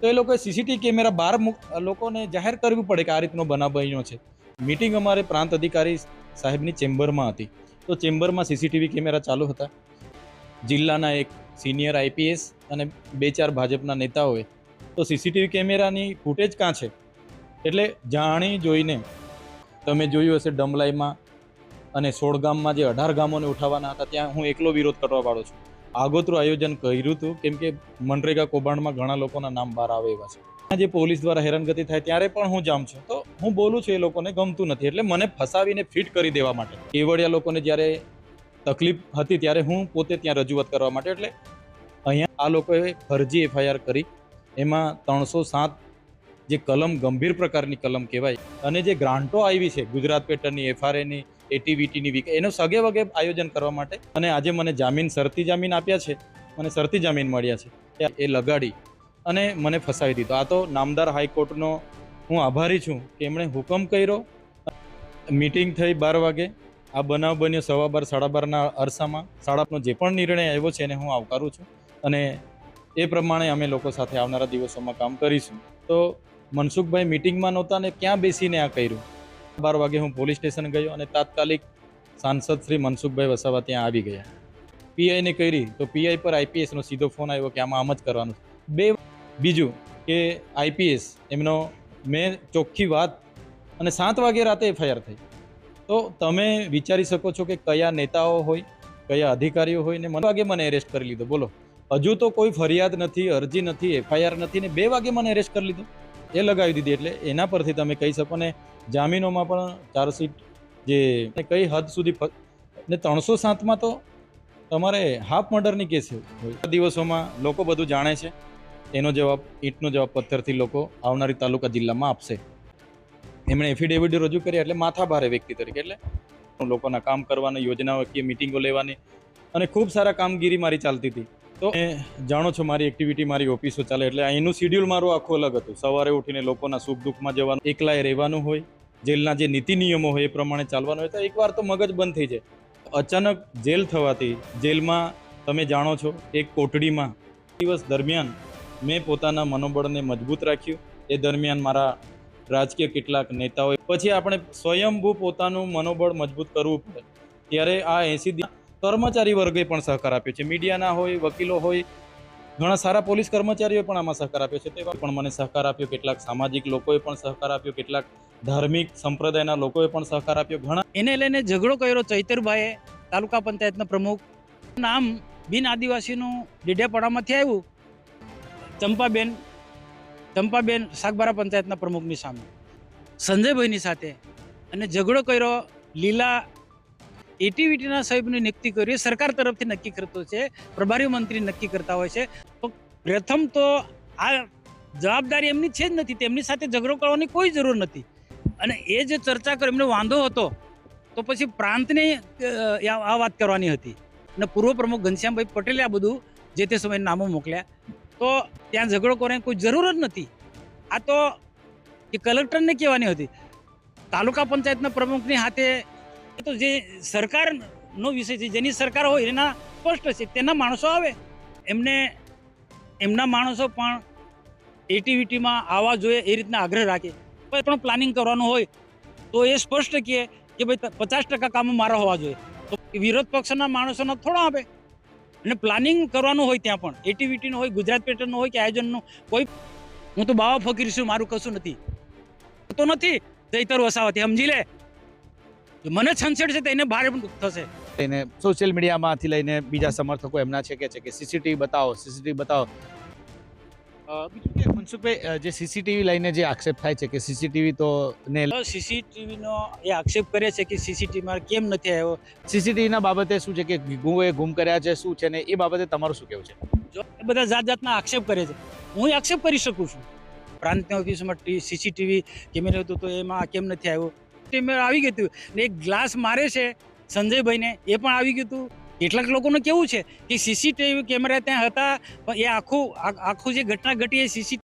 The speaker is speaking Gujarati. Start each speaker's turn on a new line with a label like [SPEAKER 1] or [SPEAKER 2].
[SPEAKER 1] તો એ લોકોએ સીસીટીવી કેમેરા બહાર લોકોને જાહેર કરવું પડે કે આ રીતનો બનાવ બન્યો છે. મિટિંગ અમારે પ્રાંત અધિકારી સાહેબની ચેમ્બરમાં હતી. તો ચેમ્બરમાં સીસીટીવી કેમેરા ચાલુ હતા. જિલ્લાના એક સિનિયર આઈપીએસ અને બે ચાર ભાજપના નેતાઓએ. તો સીસીટીવી કેમેરાની ફૂટેજ કાં છે? એટલે જાણી જોઈને તમે જોયું હશે ડમલાઈમાં અને સોળ ગામમાં જે અઢાર ગામોને ઉઠાવવાના હતા, ત્યાં હું એકલો વિરોધ કરવા વાળો છું. આગોતરું આયોજન કર્યું હતું. કેમ કે મનરેગા કૌભાંડમાં ઘણા લોકોના નામ બહાર આવે એવા છે. જે પોલીસ દ્વારા હેરાનગતિ થાય ત્યારે પણ હું જામ છું. તો હું બોલું છું એ લોકોને ગમતું નથી. એટલે મને ફસાવીને ફિટ કરી દેવા માટે. કેવડિયા લોકોને જ્યારે તકલીફ હતી ત્યારે હું પોતે ત્યાં રજૂઆત કરવા માટે એટલે અહીંયા આ લોકોએ ફરજી એફઆઈઆર કરી. એમાં ત્રણસો સાત જે કલમ ગંભીર પ્રકારની કલમ કહેવાય. અને જે ગ્રાન્ટો આવી છે ગુજરાત પેટર્નની, એફઆરએની એટીવીટીની વીક એનો સગે વગે આયોજન કરવા માટે. અને આજે મને જામીન શરતી જામીન આપ્યા છે. મને શરતી જામીન મળ્યા છે. એ લગાડી અને મને ફસાવી દીધો. આ તો નામદાર હાઈકોર્ટનો હું આભારી છું કે એમણે હુકમ કર્યો. મીટિંગ થઈ બાર વાગે. આ બનાવ બન્યો સવા બાર, સાડા બારના અરસામાં. સાડાનો જે પણ નિર્ણય આવ્યો છે એને હું આવકારું છું. અને એ પ્રમાણે અમે લોકો સાથે આવનારા દિવસોમાં કામ કરીશું. તો મનસુખભાઈ મિટિંગમાં નહોતા ને ક્યાં બેસીને આ કર્યું? બાર વાગે હું પોલીસ સ્ટેશન ગયો અને તાત્કાલિક સાંસદ શ્રી મનસુખભાઈ વસાવા ત્યાં આવી ગયા. પીઆઈને કરી તો પીઆઈ પર આઈપીએસનો સીધો ફોન આવ્યો કે આમાં આમ જ કરવાનું બે બીજું કે આઈપીએસ એમનો મેં ચોખ્ખી વાત અને સાત વાગે રાતે એફઆઈઆર થઈ. તો તમે વિચારી શકો છો કે કયા નેતાઓ હોય, કયા અધિકારીઓ હોય ને મને વાગે મને એરેસ્ટ કરી લીધો. બોલો. હજુ તો કોઈ ફરિયાદ નથી, અરજી નથી, એફઆઈઆર નથી ને બે વાગે મને એરેસ્ટ કરી લીધો. એ લગાવી દીધી એટલે એના પરથી તમે કહી શકો ને, જામીનોમાં પણ ચાર્જશીટ જે કઈ હદ સુધી ને ત્રણસો સાતમાં તો તમારે હાફ મર્ડરની કેસ હોય. દિવસોમાં લોકો બધું જાણે છે. એનો જવાબ, ઈંટનો જવાબ પથ્થરથી લોકો આવનારી તાલુકા જિલ્લામાં આપશે. એમણે એફિડેવિટ રજૂ કરી એટલે માથા ભારે વ્યક્તિ તરીકે એટલે લોકોના કામ કરવાની યોજનાઓ કે મિટિંગો લેવાની અને ખૂબ સારા કામગીરી મારી ચાલતી હતી. તો જાણો છો મારી એક્ટિવિટી મારી ઓફિસો ચાલે એટલે એનું શિડ્યુલ મારું આખું અલગ હતું. સવારે ઉઠીને લોકોના સુખ દુઃખમાં જવાનું, એકલાએ રહેવાનું હોય, જેલના જે નીતિ નિયમો હોય એ પ્રમાણે ચાલવાનું હોય તો એકવાર તો મગજ બંધ થઈ જાય. અચાનક જેલ થવાથી જેલમાં તમે જાણો છો, એક કોટડીમાં દિવસ દરમિયાન મેં પોતાના મનોબળને મજબૂત રાખ્યું. એ દરમિયાન મારા રાજકીય કેટલાક નેતાઓએ, પછી આપણે સ્વયંભૂ પોતાનું મનોબળ મજબૂત કરવું પડે. ત્યારે આ એસી કર્મચારી વર્ગે પણ સહકાર આપ્યો છે. મીડિયાના હોય, વકીલો હોય, ઘણા સારા પોલીસ કર્મચારીઓએ પણ આમાં સહકાર આપ્યો છે. તેવા પણ મને સહકાર આપ્યો. કેટલાક સામાજિક લોકોએ પણ સહકાર આપ્યો. કેટલાક ધાર્મિક સંપ્રદાયના લોકોએ પણ સહકાર આપ્યો. ઘણા
[SPEAKER 2] એને લઈને ઝઘડો કર્યો ચૈતરભાઈએ, તાલુકા પંચાયતના પ્રમુખ. નામ બિન આદિવાસીનું ડેડિયાપાડામાંથી આવ્યું. ચંપાબેન ચંપાબેન સાગબારા પંચાયતના પ્રમુખની સામે. સંજયભાઈની સાથે. અને ઝઘડો કર્યો લીલા એટીવીટીના સાહેબની નિયુક્તિ કરીએ સરકાર તરફથી નક્કી કરતો છે, પ્રભારી મંત્રી નક્કી કરતા હોય છે. તો પ્રથમ તો આ જવાબદારી એમની છે જ નથી, તેમની સાથે ઝઘડો કરવાની કોઈ જરૂર નથી. અને એ જે ચર્ચા કરી, એમને વાંધો હતો, તો પછી પ્રાંતને આ વાત કરવાની હતી. અને પૂર્વ પ્રમુખ ઘનશ્યામભાઈ પટેલે આ બધું જે તે સમયે નામો મોકલ્યા. તો ત્યાં ઝઘડો કરવાની કોઈ જરૂર જ નથી. આ તો એ કલેક્ટરને કહેવાની હતી. તાલુકા પંચાયતના પ્રમુખની હાથે તો જે સરકારનો વિષય છે, જેની સરકાર હોય, એના સ્પષ્ટ છે, તેના માણસો આવે. એમને, એમના માણસો પણ એટીવીટીમાં આવવા જોઈએ, એ રીતના આગ્રહ રાખે. કોઈ પણ પ્લાનિંગ કરવાનું હોય, તો એ સ્પષ્ટ કહે કે ભાઈ પચાસ ટકા કામો મારા હોવા જોઈએ. તો વિરોધ પક્ષના માણસોને થોડો આપે. અને પ્લાનિંગ કરવાનું હોય ત્યાં પણ. એટીવીટીનું હોય, ગુજરાત પેટર્નનું હોય કે આયોજનનું, કોઈ હું તો બાવા ફકીર છું, મારું કશું નથી. તો નથી. ચૈતર વસાવાથી સમજી લે. મને છંછેડ છે તો એને ભારે પણ દુઃખ થશે.
[SPEAKER 3] એને સોશિયલ મીડિયામાંથી લઈને બીજા સમર્થકો એમના છે કે છે કે સીસીટીવી બતાવો સીસીટીવી બતાવો. બીજું કે મનસુખભાઈ જે સીસીટીવી લઈને જે આક્ષેપ થાય છે કે સીસીટીવી તો ને
[SPEAKER 2] સીસીટીવીનો એ આક્ષેપ કરે છે કે સીસીટીવીમાં કેમ નથી આવ્યો?
[SPEAKER 3] સીસીટીવીના બાબતે શું છે કે ગુએ ગુમ કર્યા છે શું છે ને એ બાબતે તમારું શું કહેવું છે?
[SPEAKER 2] જો એ બધા જાત જાતના આક્ષેપ કરે છે. હું આક્ષેપ કરી શકું છું. પ્રાંતની ઓફિસમાં સીસીટીવી કેમેરા હતું તો એમાં કેમ નથી આવ્યો? કેમેરા આવી ગયું હતું ને એક ગ્લાસ મારે છે સંજયભાઈને, એ પણ આવી ગયું હતું કેટલાક લોકોનું કેવું છે કે સીસીટીવી કેમેરા ત્યાં હતા, પણ એ આખું આખું જે ઘટના ઘટી એ સીસી